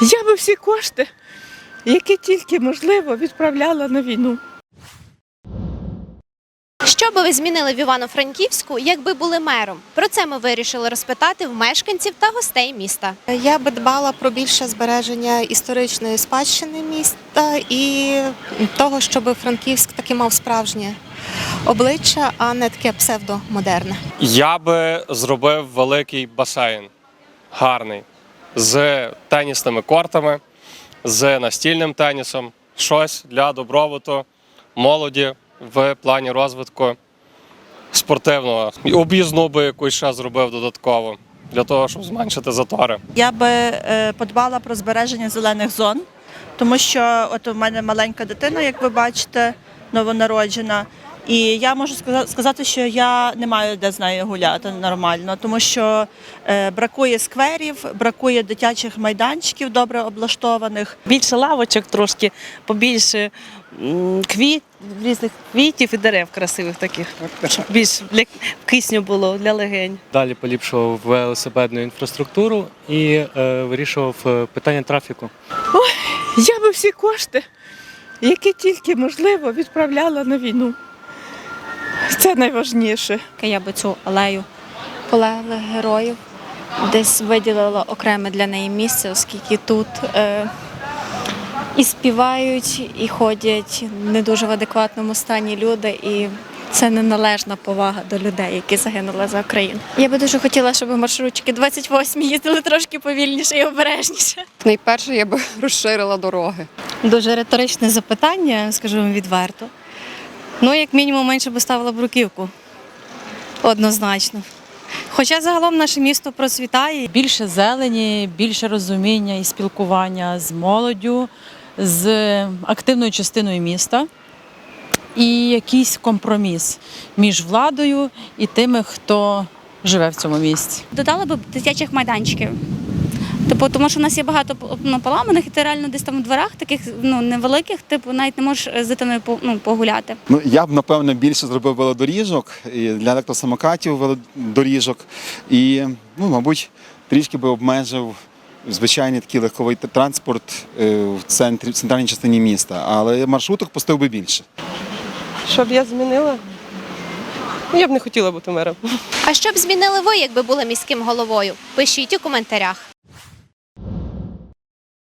Я би всі кошти, які тільки можливо, відправляла на війну. Що би ви змінили в Івано-Франківську, якби були мером? Про це ми вирішили розпитати в мешканців та гостей міста. Я би дбала про більше збереження історичної спадщини міста і того, щоб Франківськ таки мав справжнє обличчя, а не таке псевдомодерне. Я би зробив великий басейн, гарний, з тенісними кортами, з настільним тенісом, щось для добробуту молоді в плані розвитку спортивного. Об'їзну би якусь ще зробив додатково для того, щоб зменшити затори. Я би е, подбала про збереження зелених зон, тому що от у мене маленька дитина, як ви бачите, новонароджена. І я можу сказати, що я не маю де з нею гуляти нормально, тому що е, бракує скверів, бракує дитячих майданчиків добре облаштованих. більше лавочок трошки, побільше квіт, різних квітів і дерев красивих таких, щоб більш для кисню було для легень. Далі поліпшував велосипедну інфраструктуру і е, вирішував е, питання трафіку. Ой, Я би всі кошти, які тільки можливо, відправляла на війну. Це найважніше. Я би цю алею полеглих героїв десь виділила окреме для неї місце, оскільки тут е, і співають, і ходять не дуже в адекватному стані люди, і це неналежна повага до людей, які загинули за Україну. Я би дуже хотіла, щоб маршрутчики 28 їздили трошки повільніше і обережніше. Найперше я би розширила дороги. Дуже риторичне запитання, скажу вам відверто. Ну, як мінімум, менше би ставила бруківку. Однозначно. Хоча загалом наше місто процвітає. більше зелені, більше розуміння і спілкування з молоддю, з активною частиною міста і якийсь компроміс між владою і тими, хто живе в цьому місті. Додала би дитячих майданчиків. Типу, тому що в нас є багато ну, поламаних, і ти реально десь там в дворах таких ну, невеликих, типу, навіть не можеш з дитиною ну, погуляти. Ну, я б, напевно, більше зробив велодоріжок і для електросамокатів велодоріжок. І, ну, мабуть, трішки би обмежив звичайний такий легковий транспорт е, в центрі, в центральній частині міста. Але маршруток пустив би більше. Щоб я змінила? Ну, Я б не хотіла бути мером. А що б змінили ви, якби були міським головою? Пишіть у коментарях.